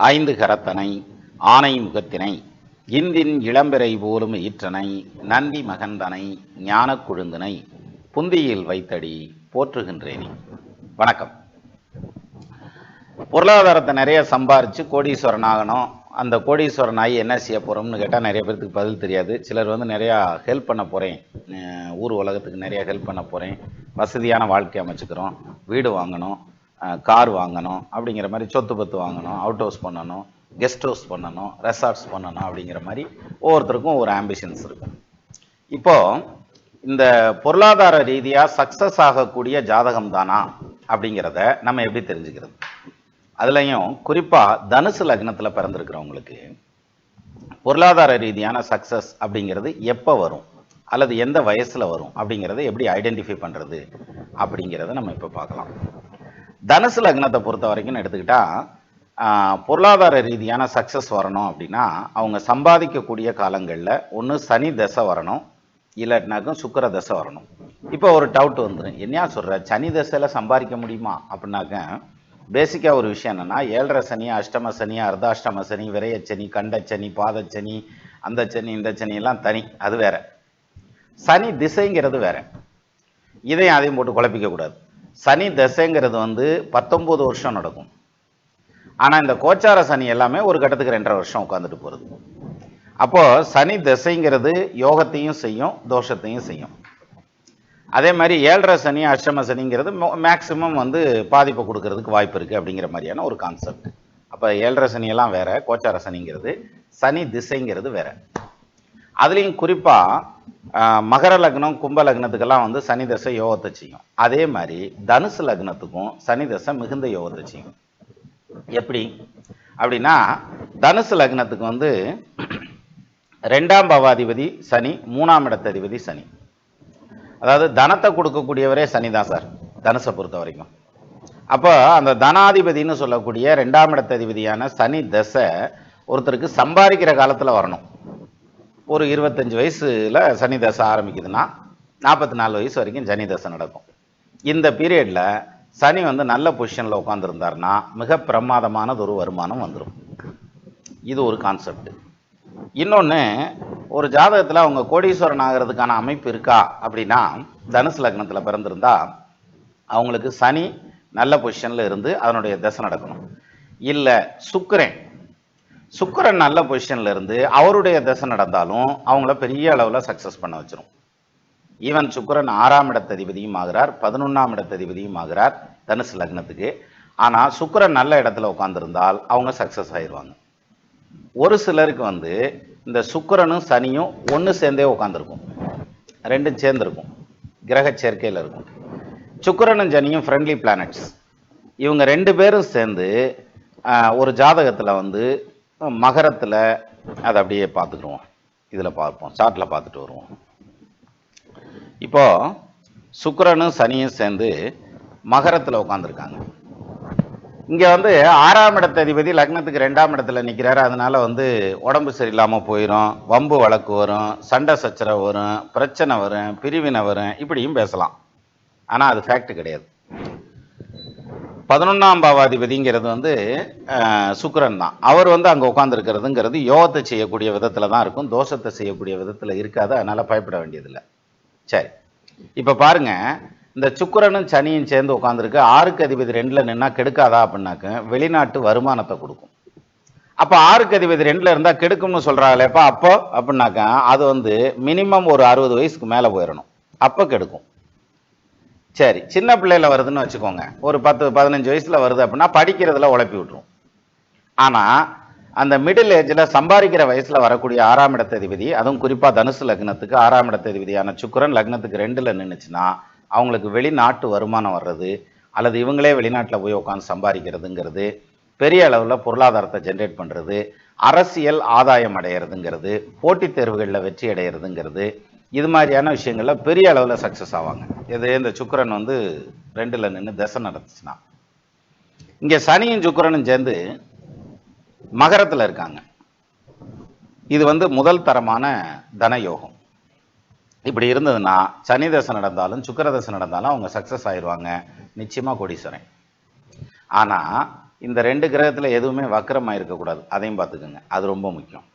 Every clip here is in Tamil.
ஐந்து கரத்தனை ஆனை முகத்தினை இந்தின் இளம்பிறை போலும் ஈற்றனை நந்தி மகந்தனை ஞான குழுந்தினை புந்தியில் வைத்தடி போற்றுகின்றேனே. வணக்கம். பொருளாதாரத்தை நிறைய சம்பாரித்து கோடீஸ்வரன் ஆகணும். அந்த கோடீஸ்வரன் ஆகி என்ன செய்ய போகிறோம்னு கேட்டால் நிறைய பேர்த்துக்கு பதில் தெரியாது. சிலர் வந்து நிறையா ஹெல்ப் பண்ண போகிறேன் ஊர் உலகத்துக்கு நிறையா ஹெல்ப் பண்ண போகிறேன் வசதியான வாழ்க்கை அமைச்சுக்கிறோம். வீடு வாங்கணும். கார் வாங்கணும் அப்படிங்கிற மாதிரி சொத்து பத்து வாங்கணும் அவுட் ஹவுஸ் பண்ணணும் கெஸ்ட் ஹவுஸ் பண்ணணும் ரெசார்ட்ஸ் பண்ணணும் அப்படிங்கிற மாதிரி ஒவ்வொருத்தருக்கும் ஒரு ஆம்பிஷன்ஸ் இருக்கும் இப்போது இந்த பொருளாதார ரீதியாக சக்ஸஸ் ஆகக்கூடிய ஜாதகம் தானா அப்படிங்கிறத நம்ம எப்படி தெரிஞ்சுக்கிறது? அதுலேயும் குறிப்பாக தனுசு லக்னத்தில் பிறந்திருக்கிறவங்களுக்கு பொருளாதார ரீதியான சக்ஸஸ் அப்படிங்கிறது எப்போ வரும்? அல்லது எந்த வயசில் வரும்? அப்படிங்கிறத எப்படி ஐடென்டிஃபை பண்ணுறது அப்படிங்கிறத நம்ம இப்போ பார்க்கலாம். தனுசு லக்னத்தை பொறுத்த வரைக்கும் எடுத்துக்கிட்டா ஆஹ், பொருளாதார ரீதியான சக்ஸஸ் வரணும் அப்படின்னா அவங்க சம்பாதிக்கக்கூடிய காலங்களில் ஒன்று சனி தசை வரணும் இல்லாட்டினாக்கும் சுக்கிர தசை வரணும். இப்போ ஒரு டவுட் வந்துடும் என்னையா சொல்கிற சனி தசையில் சம்பாதிக்க முடியுமா? அப்படின்னாக்க பேசிக்காக ஒரு விஷயம் என்னென்னா ஏழரை சனி அஷ்டம சனி அர்த்தாஷ்டம சனி விரையச்சனி கண்டச்சனி பாதச்சனி அந்த சனி இந்த சனி எல்லாம் தனி. அது வேற. சனி திசைங்கிறது வேற. இதையும் அதையும் போட்டு குழப்பிக்கக்கூடாது சனி தசைங்கிறது வந்து பத்தொன்பது வருஷம் நடக்கும். ஆனால் இந்த கோச்சார சனி எல்லாமே ஒரு கட்டத்துக்கு ரெண்டரை வருஷம் உட்காந்துட்டு போகிறது அப்போ சனி திசைங்கிறது யோகத்தையும் செய்யும் தோஷத்தையும் செய்யும். அதே மாதிரி ஏழரை சனி அஷ்டம சனிங்கிறது மேக்சிமம் வந்து பாதிப்பை கொடுக்கறதுக்கு வாய்ப்பு இருக்குது அப்படிங்கிற மாதிரியான ஒரு கான்செப்ட் அப்போ ஏழரை சனியெல்லாம் வேற கோச்சார சனிங்கிறது சனி திசைங்கிறது வேற. அதுலேயும் குறிப்பாக மகர லக்னம் கும்ப லக்னத்துக்கெல்லாம் வந்து சனி தசை யோகத்தை செய்யும். அதே மாதிரி தனுசு லக்னத்துக்கும் சனி தசை மிகுந்த யோகத்தை செய்யும். எப்படி? அப்படின்னா தனுசு லக்னத்துக்கு வந்து ரெண்டாம் பாவாதிபதி சனி மூணாம் இடத்ததிபதி சனி. அதாவது தனத்தை கொடுக்கக்கூடியவரே சனி தான் சார் தனுசை பொறுத்த வரைக்கும். அப்போ அந்த தனாதிபதின்னு சொல்லக்கூடிய ரெண்டாம் இடத்ததிபதியான சனி தசை ஒருத்தருக்கு சம்பாதிக்கிற காலத்தில் வரணும். ஒரு இருபத்தஞ்சி வயசில் சனிதசை ஆரம்பிக்குதுன்னா நாற்பத்தி நாலு வயசு வரைக்கும் சனிதசை நடக்கும். இந்த பீரியடில் சனி வந்து நல்ல பொசிஷனில் உட்காந்துருந்தாருன்னா மிக பிரமாதமானது ஒரு வருமானம் வந்துடும் இது ஒரு கான்செப்ட் இன்னொன்று ஒரு ஜாதகத்தில் அவங்க கோடீஸ்வரன் ஆகிறதுக்கான அமைப்பு இருக்கா அப்படின்னா தனுசு லக்னத்தில் பிறந்திருந்தா அவங்களுக்கு சனி நல்ல பொசிஷனில் இருந்து அதனுடைய தசை நடக்கணும். இல்லை சுக்கரன் சுக்கிரன் நல்ல பொசிஷன்ல இருந்து அவருடைய தசை நடந்தாலும் அவங்கள பெரிய அளவில் சக்ஸஸ் பண்ண வச்சிரும். ஈவன் சுக்கிரன் ஆறாம் இடத்ததிபதியும் ஆகிறார் பதினொன்றாம் இடத்ததிபதியும் ஆகிறார் தனுசு லக்னத்துக்கு. ஆனால் சுக்கரன் நல்ல இடத்துல உட்காந்துருந்தால் அவங்க சக்ஸஸ் ஆயிடுவாங்க ஒரு சிலருக்கு வந்து இந்த சுக்கிரனும் சனியும் ஒன்று சேர்ந்தே உட்காந்துருக்கும் ரெண்டும் சேர்ந்துருக்கும். கிரக சேர்க்கையில் இருக்கும். சுக்கிரனும் சனியும் ஃப்ரெண்ட்லி பிளானட்ஸ் இவங்க ரெண்டு பேரும் சேர்ந்து ஒரு ஜாதகத்தில் வந்து மகரத்தில் அதை அப்படியே பார்த்துக்குருவோம். இதில் பார்ப்போம். சார்ட்டில் பார்த்துட்டு வருவோம். இப்போது சுக்கரனும் சனியும் சேர்ந்து மகரத்தில் உட்காந்துருக்காங்க இங்கே வந்து ஆறாம் இடத்ததிபதி லக்னத்துக்கு ரெண்டாம் இடத்துல நிற்கிறாரு அதனால் வந்து உடம்பு சரியில்லாமல் போயிடும் வம்பு வழக்கு வரும். சண்டை சச்சரவு வரும். பிரச்சனை வரும். பிரிவினை வரும். இப்படியும் பேசலாம். ஆனால் அது ஃபேக்ட் கிடையாது. பதினொன்றாம் பாவாதிபதிங்கிறது வந்து சுக்கரன் தான். அவர் வந்து அங்கே உட்காந்துருக்கிறதுங்கிறது யோகத்தை செய்யக்கூடிய விதத்தில் தான் இருக்கும். தோஷத்தை செய்யக்கூடிய விதத்தில் இருக்காது. அதனால் பயப்பட வேண்டியதில்லை. சரி. இப்போ பாருங்க. இந்த சுக்கரனும் சனியும் சேர்ந்து உட்காந்துருக்கு ஆறுக்கு அதிபதி ரெண்டில் நின்னா கெடுக்காதா அப்படின்னாக்க வெளிநாட்டு வருமானத்தை கொடுக்கும். அப்போ ஆறுக்கு அதிபதி ரெண்டில் இருந்தால் கெடுக்கும்னு சொல்கிறாங்களேப்பா அப்போ? அப்படின்னாக்கா அது வந்து மினிமம் ஒரு அறுபது வயசுக்கு மேலே போயிடணும் அப்போ கெடுக்கும். சரி சின்ன பிள்ளையில வருதுன்னு வச்சுக்கோங்க. ஒரு பத்து பதினஞ்சு வயசுல வருது அப்படின்னா படிக்கிறதுல உழப்பி விட்டுரும். ஆனா அந்த மிடில் ஏஜ்ல சம்பாதிக்கிற வயசுல வரக்கூடிய ஆறாம் இடத்ததிபதி அதுவும் குறிப்பா தனுசு லக்னத்துக்கு ஆறாம் இடத்ததிபதியான சுக்கிரன் லக்னத்துக்கு ரெண்டுல நின்றுச்சுன்னா அவங்களுக்கு வெளிநாட்டு வருமானம் வர்றது அல்லது இவங்களே வெளிநாட்டில் போய் உட்காந்து சம்பாதிக்கிறதுங்கிறது பெரிய அளவில் பொருளாதாரத்தை ஜென்ரேட் பண்ணுறது அரசியல் ஆதாயம் அடையிறதுங்கிறது போட்டித் தேர்வுகளில் வெற்றி அடையிறதுங்கிறது இது மாதிரியான விஷயங்கள்ல பெரிய அளவில் சக்ஸஸ் ஆவாங்க. இது இந்த சுக்கரன் வந்து ரெண்டில் நின்று தசை நடத்துச்சுன்னா இங்கே சனியும் சுக்கரனும் சேர்ந்து மகரத்தில் இருக்காங்க. இது வந்து முதல் தரமான தனயோகம் இப்படி இருந்ததுன்னா சனி தசை நடந்தாலும் சுக்கர தசை நடந்தாலும் அவங்க சக்ஸஸ் ஆயிடுவாங்க நிச்சயமாக கோடீஸ்வரன். ஆனால் இந்த ரெண்டு கிரகத்தில் எதுவுமே வக்கரமாக இருக்கக்கூடாது அதையும் பார்த்துக்குங்க. அது ரொம்ப முக்கியம்.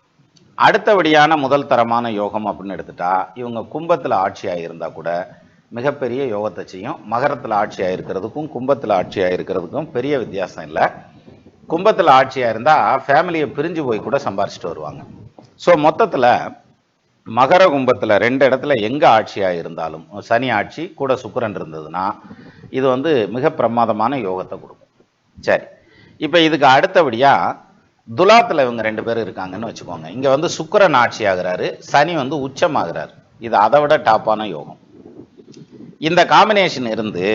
அடுத்தபடியான முதல் தரமான யோகம் அப்படின்னு எடுத்துட்டா இவங்க கும்பத்தில் ஆட்சியாக இருந்தால் கூட மிகப்பெரிய யோகத்தை செய்யும். மகரத்தில் ஆட்சியாக இருக்கிறதுக்கும் கும்பத்தில் ஆட்சியாக இருக்கிறதுக்கும் பெரிய வித்தியாசம் இல்லை. கும்பத்தில் ஆட்சியாக இருந்தால் ஃபேமிலியை பிரிஞ்சு போய் கூட சம்பாரிச்சிட்டு வருவாங்க. ஸோ மொத்தத்தில் மகர கும்பத்தில் ரெண்டு இடத்துல எங்கே ஆட்சியாக இருந்தாலும் சனி ஆட்சி கூட சுக்கரன் இருந்ததுன்னா இது வந்து மிக பிரமாதமான யோகத்தை கொடுக்கும். சரி. இப்போ இதுக்கு அடுத்தபடியாக துலாத்தில் இவங்க ரெண்டு பேரும் இருக்காங்கன்னு வச்சுக்கோங்க. இங்கே வந்து சுக்கரன் ஆட்சி ஆகுறாரு சனி வந்து உச்சமாகிறாரு. இது அதை விட டாப்பான யோகம். இந்த காம்பினேஷன் இருந்து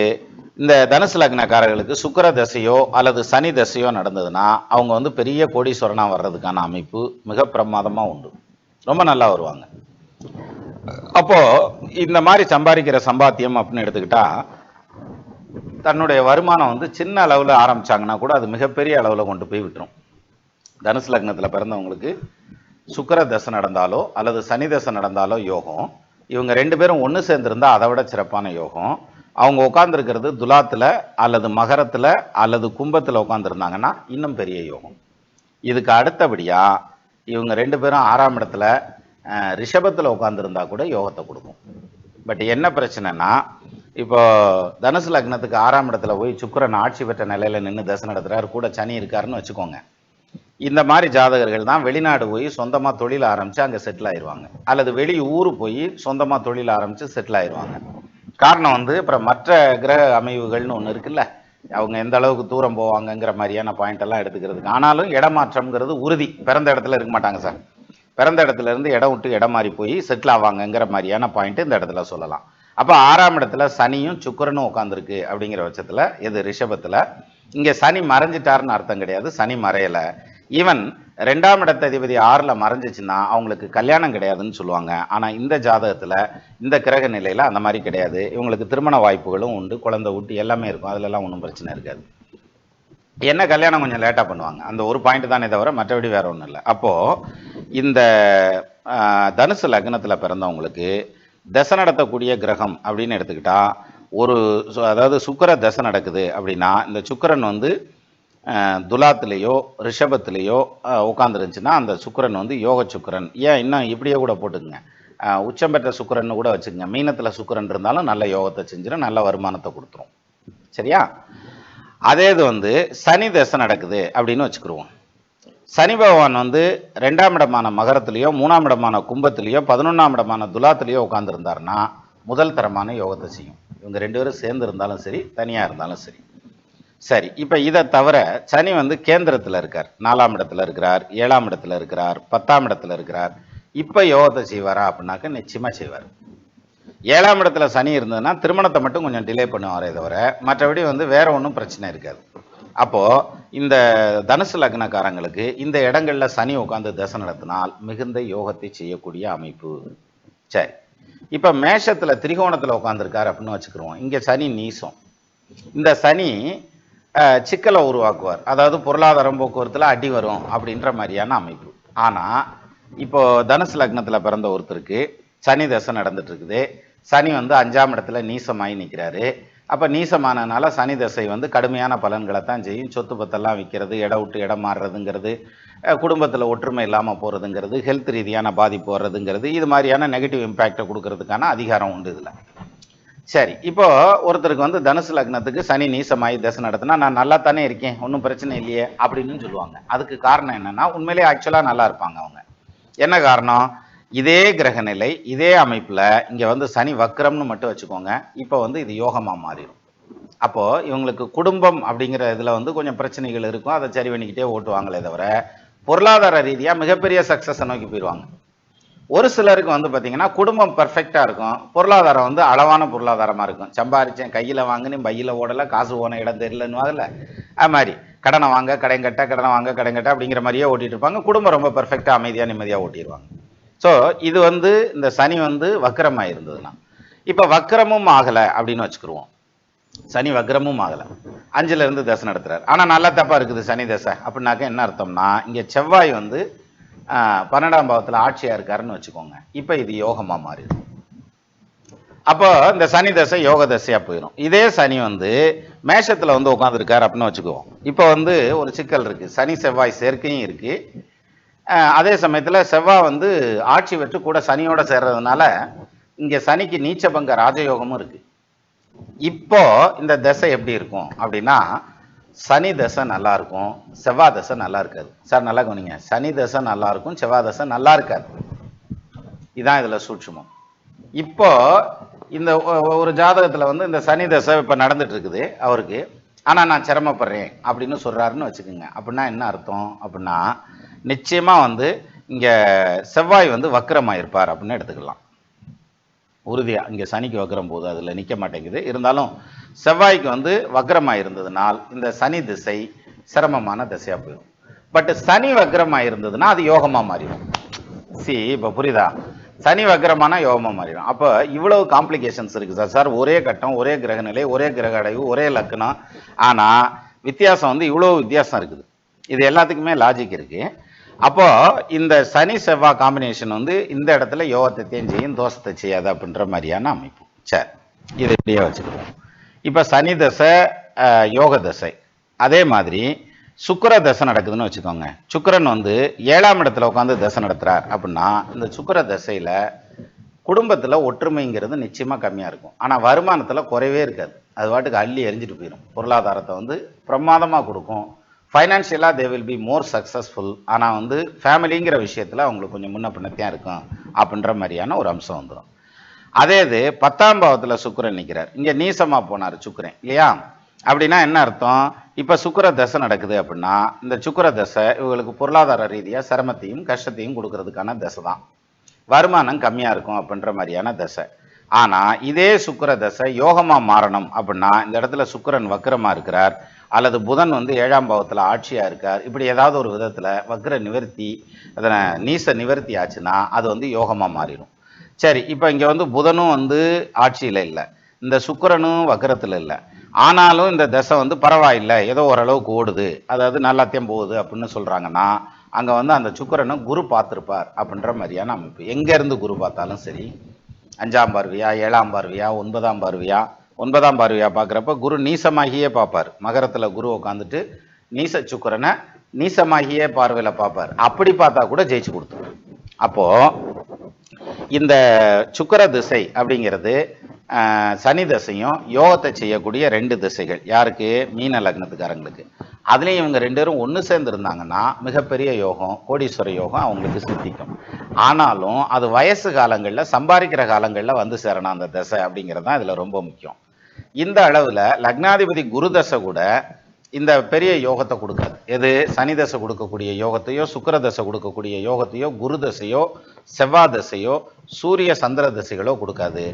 இந்த தனுசு லக்னக்காரர்களுக்கு சுக்கர தசையோ அல்லது சனி தசையோ நடந்ததுன்னா அவங்க வந்து பெரிய கோடீஸ்வரனா வர்றதுக்கான அமைப்பு மிக பிரமாதமா உண்டு. ரொம்ப நல்லா வருவாங்க. அப்போ இந்த மாதிரி சம்பாதிக்கிற சம்பாத்தியம் அப்படின்னு எடுத்துக்கிட்டா தன்னுடைய வருமானம் வந்து சின்ன அளவில் ஆரம்பிச்சாங்கன்னா கூட அது மிகப்பெரிய அளவில் கொண்டு போய் விட்டுரும். தனுசு லக்னத்தில் பிறந்தவங்களுக்கு சுக்கர தசை நடந்தாலோ அல்லது சனி தசை நடந்தாலோ யோகம். இவங்க ரெண்டு பேரும் ஒன்று சேர்ந்துருந்தா அதை விட சிறப்பான யோகம். அவங்க உட்காந்துருக்கிறது துலாத்தில் அல்லது மகரத்தில் அல்லது கும்பத்தில் உட்காந்துருந்தாங்கன்னா இன்னும் பெரிய யோகம். இதுக்கு அடுத்தபடியாக இவங்க ரெண்டு பேரும் ஆறாம் இடத்துல ரிஷபத்தில் உட்காந்துருந்தா கூட யோகத்தை கொடுக்கும். பட் என்ன பிரச்சனைனா இப்போ தனுசு லக்னத்துக்கு ஆறாம் இடத்துல போய் சுக்கரன் ஆட்சி பெற்ற நிலையில் நின்று தசை நடத்துகிறார் கூட சனி இருக்காருன்னு வச்சுக்கோங்க. இந்த மாதிரி ஜாதகர்கள் தான் வெளிநாடு போய் சொந்தமாக தொழில் ஆரம்பித்து அங்கே செட்டில் ஆயிடுவாங்க அல்லது வெளி ஊர் போய் சொந்தமாக தொழில் ஆரம்பித்து செட்டில் ஆயிடுவாங்க காரணம் வந்து அப்புறம் மற்ற கிரக அமைவுகள்னு ஒன்று இருக்குல்ல. அவங்க எந்த அளவுக்கு தூரம் போவாங்கங்கிற மாதிரியான பாயிண்ட் எல்லாம் எடுத்துக்கிறதுக்கு. ஆனாலும் இடமாற்றம்ங்கிறது உறுதி. பிறந்த இடத்துல இருக்க மாட்டாங்க சார். பிறந்த இடத்துல இருந்து இடம் விட்டு இடம் மாறி போய் செட்டில் ஆவாங்கங்கிற மாதிரியான பாயிண்ட் இந்த இடத்துல சொல்லலாம். அப்போ ஆறாம் இடத்துல சனியும் சுக்கரனும் உட்காந்துருக்கு அப்படிங்கிற பட்சத்தில் இது ரிஷபத்தில் இங்கே சனி மறைஞ்சிட்டாருன்னு அர்த்தம் கிடையாது. சனி மறையலை. ஈவன் ரெண்டாம் இடத்த அதிபதி ஆறில் மறைஞ்சிச்சுன்னா அவங்களுக்கு கல்யாணம் கிடையாதுன்னு சொல்லுவாங்க. ஆனால் இந்த ஜாதகத்தில் இந்த கிரக நிலையில் அந்த மாதிரி கிடையாது. இவங்களுக்கு திருமண வாய்ப்புகளும் உண்டு. குழந்தை ஊட்டி எல்லாமே இருக்கும். அதிலெல்லாம் ஒன்றும் பிரச்சனை இருக்காது. என்ன கல்யாணம் கொஞ்சம் லேட்டாக பண்ணுவாங்க. அந்த ஒரு பாயிண்ட் தானே தவிர மற்றபடி வேற ஒன்றும் இல்லை. அப்போது இந்த தனுசு லக்னத்தில் பிறந்தவங்களுக்கு தசை நடத்தக்கூடிய கிரகம் அப்படின்னு எடுத்துக்கிட்டால் ஒரு சு- அதாவது சுக்கர தசை நடக்குது அப்படின்னா இந்த சுக்கிரன் வந்து துலாத்திலேயோ ரிஷபத்திலேயோ உட்காந்துருந்துச்சுன்னா அந்த சுக்கிரன் வந்து யோக சுக்கிரன். ஏன் இன்னும் இப்படியே கூட போட்டுக்குங்க. உச்சம் பெற்ற சுக்கரன் கூட வச்சுக்கோங்க. மீனத்தில் சுக்கரன் இருந்தாலும் நல்ல யோகத்தை செஞ்சிடும் நல்ல வருமானத்தை கொடுத்துரும். சரியா? அதே இது வந்து சனி தசை நடக்குது அப்படின்னு வச்சுக்கிடுவோம் சனி பகவான் வந்து ரெண்டாம் இடமான மகரத்துலேயோ மூணாம் இடமான கும்பத்துலேயோ பதினொன்றாம் இடமான துலாத்திலேயோ உட்காந்துருந்தாருன்னா முதல் தரமான யோகத்தை செய்யும். இவங்க ரெண்டு பேரும் சேர்ந்து இருந்தாலும் சரி தனியாக இருந்தாலும் சரி. சரி இப்போ இதை தவிர சனி வந்து கேந்திரத்தில் இருக்கார். நாலாம் இடத்துல இருக்கிறார் ஏழாம் இடத்துல இருக்கிறார் பத்தாம் இடத்துல இருக்கிறார். இப்போ யோகத்தை செய்வாரா அப்படின்னாக்க நிச்சயமாக செய்வார். ஏழாம் இடத்துல சனி இருந்ததுன்னா திருமணத்தை மட்டும் கொஞ்சம் டிலே பண்ணுவாரே தவிர மற்றபடி வந்து வேற ஒன்றும் பிரச்சனை இருக்காது. அப்போது இந்த தனுசு லக்னக்காரங்களுக்கு இந்த இடங்களில் சனி உட்காந்து தசை நடத்தினால் மிகுந்த யோகத்தை செய்யக்கூடிய அமைப்பு. சரி இப்போ மேஷத்தில் திரிகோணத்தில் உட்காந்துருக்கார் அப்படின்னு வச்சுக்கிறோம். இங்கே சனி நீசம். இந்த சனி சிக்கலை உருவாக்குவார். அதாவது பொருளாதாரம் போக்குவரத்தில் அடி வரும் அப்படின்ற மாதிரியான அமைப்பு. ஆனால் இப்போ தனுசு லக்னத்தில் பிறந்த ஒருத்தருக்கு சனி தசை நடந்துட்டு இருக்குது சனி வந்து அஞ்சாம் இடத்துல நீசமாகி நிற்கிறாரு அப்போ நீசமானனால சனி தசை வந்து கடுமையான பலன்களை தான் செய்யும். சொத்து பத்தெல்லாம் விற்கிறது இடம் விட்டு இடம் மாறுறதுங்கிறது குடும்பத்தில் ஒற்றுமை இல்லாமல் போகிறதுங்கிறது ஹெல்த் ரீதியான பாதிப்பு வர்றதுங்கிறது இது மாதிரியான நெகட்டிவ் இம்பேக்டை கொடுக்கறதுக்கான அதிகாரம் உண்டு இதில். சரி இப்போ ஒருத்தருக்கு வந்து தனுசு லக்னத்துக்கு சனி நீசமாயி தசை நடத்தினா நான் நல்லா தானே இருக்கேன் ஒன்றும் பிரச்சனை இல்லையே அப்படின்னு சொல்லுவாங்க. அதுக்கு காரணம் என்னன்னா உண்மையிலேயே ஆக்சுவலாக நல்லா இருப்பாங்க அவங்க. என்ன காரணம்? இதே கிரக நிலை இதே அமைப்பில் இங்கே வந்து சனி வக்கரம்னு மட்டும் வச்சுக்கோங்க இப்போ வந்து இது யோகமாக மாறிடும். அப்போ இவங்களுக்கு குடும்பம் அப்படிங்கிற இதில் வந்து கொஞ்சம் பிரச்சனைகள் இருக்கும் அதை சரி பண்ணிக்கிட்டே ஓட்டுவாங்களே தவிர பொருளாதார ரீதியாக மிகப்பெரிய சக்ஸஸை நோக்கி போயிடுவாங்க. ஒரு சிலருக்கு வந்து பார்த்தீங்கன்னா குடும்பம் பர்ஃபெக்டாக இருக்கும். பொருளாதாரம் வந்து அளவான பொருளாதாரமாக இருக்கும். சம்பாரிச்சேன் கையில் வாங்கினேன் பையில் ஓடலை காசு போன இடம் தெரியலன்னு அதில்? அது மாதிரி. கடனை வாங்க கடன் கட்ட கடனை வாங்க கடன் கட்ட அப்படிங்கிற மாதிரியே ஓட்டிட்டு இருப்பாங்க. குடும்பம் ரொம்ப பர்ஃபெக்டாக அமைதியாக நிம்மதியாக ஓட்டிடுவாங்க ஸோ இது வந்து இந்த சனி வந்து வக்கரமாக இருந்ததுன்னா. இப்போ வக்கரமும் ஆகலை அப்படின்னு வச்சுக்கிருவோம். சனி வக்ரமும் ஆகலை. அஞ்சுலேருந்து தசை நடத்துகிறார் ஆனால் நல்லா தப்பாக இருக்குது சனி தசை. அப்படின்னாக்க என்ன அர்த்தம்னா இங்கே செவ்வாய் வந்து பன்னெண்டாம் பாவத்தில் ஆட்சியாக இருக்காருன்னு வச்சுக்கோங்க. இப்போ இது யோகமாக மாறிடும். அப்போ இந்த சனி தசை யோக தசையா போயிடும் இதே சனி வந்து மேஷத்தில் வந்து உட்காந்துருக்காரு அப்படின்னு வச்சுக்குவோம். இப்போ வந்து ஒரு சிக்கல் இருக்குது சனி செவ்வாய் சேர்க்கையும் இருக்குது அதே சமயத்தில் செவ்வாய் வந்து ஆட்சி வெற்று கூட சனியோட சேர்றதுனால இங்கே சனிக்கு நீச்சபங்க ராஜயோகமும் இருக்குது இப்போ இந்த தசை எப்படி இருக்கும் அப்படின்னா சனி தசை நல்லா இருக்கும் செவ்வாய் தசை நல்லா இருக்காது. சார் நல்லா கவனிங்க. சனி தசை நல்லா இருக்கும் செவ்வாய் தசை நல்லா இருக்காது. இதான் இதுல சூட்சுமம். இப்போ இந்த ஒ- ஒரு ஜாதகத்துல வந்து இந்த சனி தசை இப்ப நடந்துட்டு இருக்குது அவருக்கு. ஆனா நான் சிரமப்படுறேன் அப்படின்னு சொல்றாருன்னு வச்சுக்கோங்க. அப்படின்னா என்ன அர்த்தம்? அப்படின்னா நிச்சயமா வந்து இங்க செவ்வாய் வந்து வக்கரமா இருப்பார் அப்படின்னு எடுத்துக்கலாம். உறுதியா. இங்க சனிக்கு வக்கரம் போகுது அதுல நிக்க மாட்டேங்குது. இருந்தாலும் செவ்வாய்க்கு வந்து வக்ரமாக இருந்ததுனால் இந்த சனி திசை சிரமமான திசையா போயிடும். பட் சனி வக்ரமாக இருந்ததுன்னா அது யோகமா மாறிடும். சி இப்போ புரியுதா? சனி வக்கரமான யோகமா மாறிடும். அப்ப இவ்வளவு காம்ப்ளிகேஷன்ஸ் இருக்கு சார். சார் ஒரே கட்டம் ஒரே கிரக நிலை ஒரே கிரக அடைவு ஒரே லக்னம் ஆனா வித்தியாசம் வந்து இவ்வளவு வித்தியாசம் இருக்குது. இது எல்லாத்துக்குமே லாஜிக் இருக்கு. அப்போ இந்த சனி செவ்வாய் காம்பினேஷன் வந்து இந்த இடத்துல யோகத்தை செய்யும் தோஷத்தை செய்யாது அப்படின்ற மாதிரியான அமைப்பு. சரி. இதை இப்படியே வச்சுக்குவோம் இப்போ சனி தசை யோக தசை. அதே மாதிரி சுக்கர தசை நடக்குதுன்னு வச்சுக்கோங்க. சுக்கிரன் வந்து ஏழாம் இடத்துல உட்காந்து தசை நடத்துகிறார் அப்படின்னா இந்த சுக்கர தசையில் குடும்பத்தில் ஒற்றுமைங்கிறது நிச்சயமாக கம்மியாக இருக்கும். ஆனால் வருமானத்தில் குறைவே இருக்காது. அது பாட்டுக்கு அள்ளி எரிஞ்சிட்டு போயிடும் பொருளாதாரத்தை வந்து பிரமாதமாக கொடுக்கும். ஃபைனான்ஷியலாக they will be more successful ஆனால் வந்து ஃபேமிலிங்கிற விஷயத்தில் அவங்களுக்கு கொஞ்சம் முன்ன பின்னத்தையும் இருக்கும் அப்படின்ற மாதிரியான ஒரு அம்சம் வந்துடும் அதே இது பத்தாம் பாவத்தில் சுக்கிரன் நிற்கிறார் இங்கே நீசமாக போனார் சுக்கிரன் இல்லையா? அப்படின்னா என்ன அர்த்தம்? இப்போ சுக்கிர தசை நடக்குது அப்படின்னா இந்த சுக்கிர தசை இவங்களுக்கு பொருளாதார ரீதியாக சிரமத்தையும் கஷ்டத்தையும் கொடுக்கறதுக்கான தசை தான். வருமானம் கம்மியாக இருக்கும் அப்படின்ற மாதிரியான தசை. ஆனால் இதே சுக்கிர தசை யோகமாக மாறணும் அப்படின்னா இந்த இடத்துல சுக்கரன் வக்கரமாக இருக்கிறார் அல்லது புதன் வந்து ஏழாம் பாவத்தில் ஆட்சியாக இருக்கார் இப்படி ஏதாவது ஒரு விதத்தில் வக்ர நிவர்த்தி அதனை நீச நிவர்த்தி ஆச்சுன்னா அது வந்து யோகமாக மாறிடும். சரி இப்போ இங்கே வந்து புதனும் வந்து ஆட்சியில் இல்லை. இந்த சுக்கிரனும் வக்கரத்தில் இல்லை. ஆனாலும் இந்த தசை வந்து பரவாயில்லை ஏதோ ஓரளவுக்கு ஓடுது. அதாவது நல்லாத்தையும் போகுது அப்படின்னு சொல்கிறாங்கன்னா அங்கே வந்து அந்த சுக்கிரனை குரு பார்த்துருப்பார் அப்படின்ற மாதிரியான அமைப்பு. எங்கேருந்து குரு பார்த்தாலும் சரி அஞ்சாம் பார்வையா ஏழாம் பார்வையா ஒன்பதாம் பார்வையா ஒன்பதாம் பார்வையா பார்க்குறப்ப குரு நீசமாகியே பார்ப்பார். மகரத்தில் குரு உட்காந்துட்டு நீச சுக்கிரனை நீசமாகியே பார்வையில் பார்ப்பார். அப்படி பார்த்தா கூட ஜெயிச்சு கொடுத்துரும். அப்போது இந்த சுக்கர திசை அப்படிங்கிறது சனி திசையும் யோகத்தை செய்யக்கூடிய ரெண்டு திசைகள். யாருக்கு? மீன லக்னத்துக்காரங்களுக்கு. அதுலேயும் இவங்க ரெண்டு பேரும் ஒன்று சேர்ந்துருந்தாங்கன்னா மிகப்பெரிய யோகம் கோடீஸ்வர யோகம் அவங்களுக்கு சித்திக்கும். ஆனாலும் அது வயசு காலங்களில் சம்பாதிக்கிற காலங்களில் வந்து சேரணும் அந்த திசை அப்படிங்கிறது தான் இதில் ரொம்ப முக்கியம். இந்த அளவில் லக்னாதிபதி குரு தசை கூட இந்த பெரிய யோகத்தை கொடுக்காது. எது? சனி தசை கொடுக்கக்கூடிய யோகத்தையோ சுக்கர தசை கொடுக்கக்கூடிய யோகத்தையோ குரு தசையோ செவ்வாய் தசையோ சூரிய சந்திர தசைகளோ கொடுக்காது.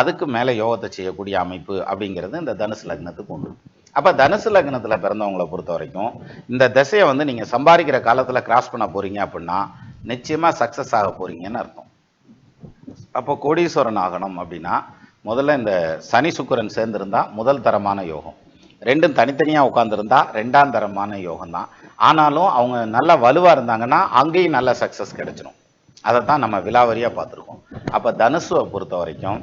அதுக்கு மேலே யோகத்தை செய்யக்கூடிய அமைப்பு அப்படிங்கிறது இந்த தனுசு லக்னத்துக்கு உண்டு. அப்போ தனுசு லக்னத்தில் பிறந்தவங்களை பொறுத்த வரைக்கும் இந்த திசையை வந்து நீங்கள் சம்பாதிக்கிற காலத்தில் கிராஸ் பண்ண போறீங்க அப்படின்னா நிச்சயமாக சக்ஸஸ் ஆக போறீங்கன்னு அர்த்தம். அப்போ கோடீஸ்வரன் ஆகணும் அப்படின்னா முதல்ல இந்த சனி சுக்கிரன் சேர்ந்திருந்தா முதல் தரமான யோகம். ரெண்டும் தனித்தனியாக உட்காந்துருந்தா ரெண்டாம் தரமான யோகம் தான் ஆனாலும் அவங்க நல்லா வலுவாக இருந்தாங்கன்னா அங்கேயும் நல்ல சக்ஸஸ் கிடைச்சிடும் அதை தான் நம்ம விலாவரியாக பார்த்துருக்கோம். அப்போ தனுசுவை பொறுத்த வரைக்கும்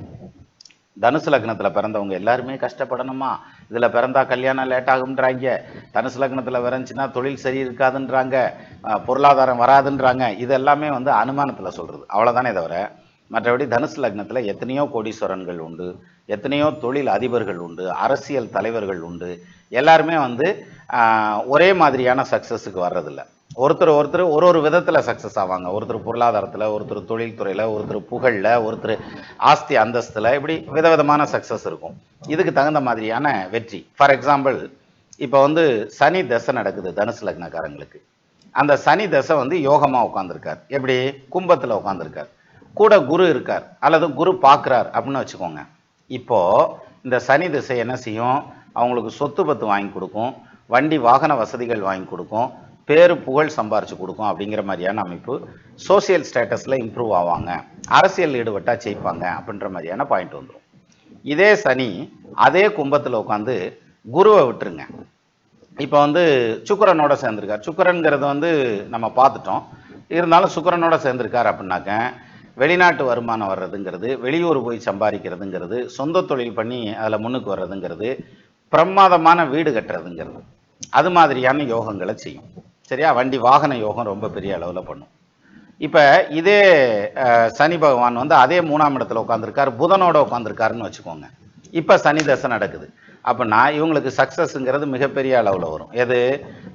தனுசு லக்னத்தில் பிறந்தவங்க எல்லாருமே கஷ்டப்படணுமா? இதில் பிறந்தா கல்யாணம் லேட் ஆகுன்றாங்க தனுசு லக்னத்தில் பிறந்துச்சுன்னா தொழில் சரி இருக்காதுன்றாங்க பொருளாதாரம் வராதுன்றாங்க. இது எல்லாமே வந்து அனுமானத்தில் சொல்கிறது அவ்வளோதானே தவிர மற்றபடி தனுசு லக்னத்தில் எத்தனையோ கோடீஸ்வரன்கள் உண்டு. எத்தனையோ தொழில் அதிபர்கள் உண்டு. அரசியல் தலைவர்கள் உண்டு. எல்லாருமே வந்து ஒரே மாதிரியான சக்ஸஸுக்கு வர்றதில்ல. ஒருத்தர் ஒருத்தர் ஒரு ஒரு விதத்தில் சக்ஸஸ் ஆவாங்க. ஒருத்தர் பொருளாதாரத்தில் ஒருத்தர் தொழில்துறையில் ஒருத்தர் புகழில் ஒருத்தர் ஆஸ்தி அந்தஸ்தில் இப்படி விதவிதமான சக்ஸஸ் இருக்கும். இதுக்கு தகுந்த மாதிரியான வெற்றி. ஃபார் எக்ஸாம்பிள் இப்போ வந்து சனி தசை நடக்குது தனுசு லக்னக்காரங்களுக்கு. அந்த சனி தசை வந்து யோகமாக உட்காந்துருக்கார் எப்படி? கும்பத்தில் உட்காந்துருக்கார் கூட குரு இருக்கார் அல்லது குரு பார்க்குறார் அப்படின்னு வச்சுக்கோங்க. இப்போ இந்த சனி திசை என்ன செய்யும்? அவங்களுக்கு சொத்து பத்து வாங்கி கொடுக்கும் வண்டி வாகன வசதிகள் வாங்கி கொடுக்கும் பேரு புகழ் சம்பாரிச்சு கொடுக்கும் அப்படிங்கிற மாதிரியான அமைப்பு சோசியல் ஸ்டேட்டஸில் இம்ப்ரூவ் ஆவாங்க. அரசியல் ஈடுபட்டா ஜெயிப்பாங்க அப்படின்ற மாதிரியான பாயிண்ட் வந்துடும் இதே சனி அதே கும்பத்தில் உட்காந்து குருவை விட்டுருங்க. இப்போ வந்து சுக்கரனோட சேர்ந்திருக்கார். சுக்கிரன்கிறது வந்து நம்ம பார்த்துட்டோம். இருந்தாலும் சுக்கரனோட சேர்ந்திருக்கார் அப்படின்னாக்க வெளிநாட்டு வருமானம் வர்றதுங்கிறது வெளியூர் போய் சம்பாதிக்கிறதுங்கிறது சொந்த தொழில் பண்ணி அதில் முன்னுக்கு வர்றதுங்கிறது பிரமாதமான வீடு கட்டுறதுங்கிறது. அது மாதிரியான யோகங்களை செய்யும். சரியா? வண்டி வாகன யோகம் ரொம்ப பெரிய அளவில் பண்ணும். இப்போ இதே அஹ், சனி பகவான் வந்து அதே மூணாம் இடத்துல உட்காந்துருக்கார் புதனோட உட்காந்துருக்காருன்னு வச்சுக்கோங்க. இப்போ சனி தசை நடக்குது. அப்போ நான் இவங்களுக்கு சக்ஸஸ்ங்கிறது மிகப்பெரிய அளவில் வரும். எது?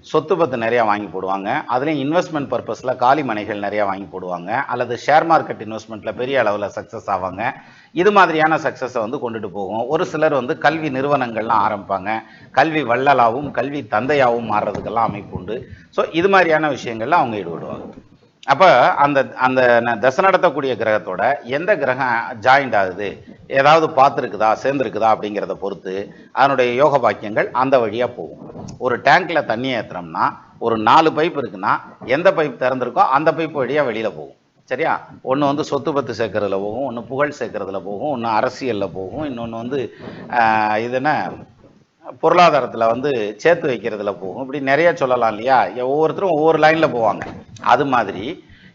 சொத்து பத்து நிறையா வாங்கி போடுவாங்க. அதுலேயும் இன்வெஸ்ட்மெண்ட் பர்பஸில் காலி மனைகள் நிறையா வாங்கி போடுவாங்க. அல்லது ஷேர் மார்க்கெட் இன்வெஸ்ட்மெண்ட்டில் பெரிய அளவில் சக்ஸஸ் ஆவாங்க. இது மாதிரியான சக்ஸஸை வந்து கொண்டுட்டு போகும். ஒரு சிலர் வந்து கல்வி நிறுவனங்கள்லாம் ஆரம்பிப்பாங்க. கல்வி வள்ளலாகவும் கல்வி தந்தையாகவும் மாறுறதுக்கெல்லாம் அமைப்பு உண்டு. ஸோ இது மாதிரியான விஷயங்கள்லாம் அவங்க ஈடுபடுவாங்க. அப்போ அந்த அந்த ந- தசை நடத்தக்கூடிய கிரகத்தோட எந்த கிரகம் ஜாயிண்ட் ஆகுது? ஏதாவது பார்த்துருக்குதா? சேர்ந்துருக்குதா? அப்படிங்கிறத பொறுத்து அதனுடைய யோக பாக்கியங்கள் அந்த வழியாக போகும். ஒரு டேங்க்ல தண்ணி ஏற்றுறோம்னா ஒரு நாலு பைப் இருக்குன்னா எந்த பைப் திறந்திருக்கோ அந்த பைப் வழியாக வெளியில் போகும். சரியா? ஒன்று வந்து சொத்து பத்து சேர்க்கறதுல போகும் ஒன்று புகழ் சேர்க்கறதுல போகும் ஒன்று அரசியலில் போகும் இன்னொன்று வந்து இது என்ன? பொருளாதாரத்தில் வந்து சேர்த்து வைக்கிறதுல போகும். இப்படி நிறைய சொல்லலாம் இல்லையா? ஒவ்வொருத்தரும் ஒவ்வொரு லைனில் போவாங்க. அது மாதிரி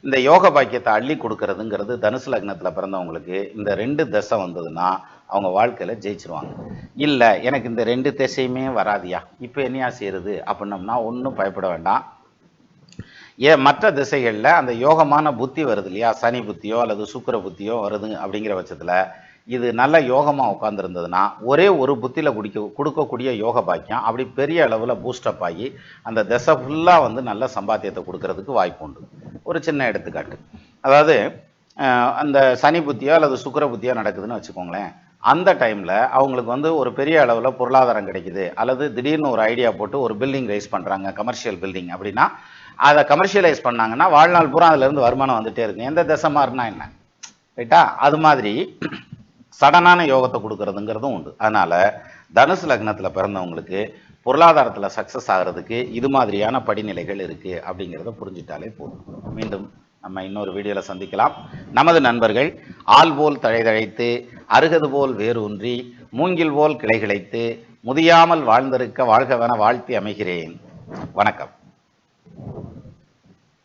இந்த யோக பாக்கியத்தை அள்ளி கொடுக்கறதுங்கிறது தனுசு லக்னத்தில் பிறந்தவங்களுக்கு இந்த ரெண்டு தசை வந்ததுன்னா அவங்க வாழ்க்கையில் ஜெயிச்சிருவாங்க. இல்லை எனக்கு இந்த ரெண்டு திசையுமே வராதியா? இப்போ என்னையா செய்யறது அப்படின்னம்னா ஒன்றும் பயப்பட வேண்டாம். ஏன் மற்ற திசைகளில் அந்த யோகமான புத்தி வருது இல்லையா? சனி புத்தியோ அல்லது சுக்கிர புத்தியோ வருது அப்படிங்கிற பட்சத்தில் இது நல்ல யோகமாக உட்காந்துருந்ததுன்னா ஒரே ஒரு புத்தியில் குடிக்க கொடுக்கக்கூடிய யோக பாக்கியம் அப்படி பெரிய அளவில் பூஸ்டப் ஆகி அந்த திசை ஃபுல்லாக வந்து நல்ல சம்பாத்தியத்தை கொடுக்கறதுக்கு வாய்ப்பு உண்டு. ஒரு சின்ன எடுத்துக்காட்டு. அதாவது அந்த சனி புத்தியோ அல்லது சுக்கர புத்தியோ நடக்குதுன்னு வச்சுக்கோங்களேன். அந்த டைமில் அவங்களுக்கு வந்து ஒரு பெரிய அளவில் பொருளாதாரம் கிடைக்குது. அல்லது திடீர்னு ஒரு ஐடியா போட்டு ஒரு பில்டிங் ரைஸ் பண்ணுறாங்க கமர்ஷியல் பில்டிங் அப்படின்னா அதை கமர்ஷியலைஸ் பண்ணாங்கன்னா வாழ்நாள் பூரா அதுலேருந்து வருமானம் வந்துகிட்டே இருக்கு எந்த திசை மாறினா என்ன? ரைட்டா? அது மாதிரி சடனான யோகத்தை கொடுக்கறதுங்கிறதும் உண்டு. அதனால தனுசு லக்னத்தில் பிறந்தவங்களுக்கு பொருளாதாரத்தில் சக்ஸஸ் ஆகிறதுக்கு இது மாதிரியான படிநிலைகள் இருக்கு அப்படிங்கிறத புரிஞ்சிட்டாலே போதும். மீண்டும் நம்ம இன்னொரு வீடியோவில் சந்திக்கலாம். நமது நண்பர்கள் ஆள் போல் தழைதழைத்து அருகது போல் வேரூன்றி மூங்கில் போல் கிளைகிழைத்து முதியாமல் வாழ்ந்திருக்க வாழ்கவென வாழ்த்தி அமைகிறேன். வணக்கம்.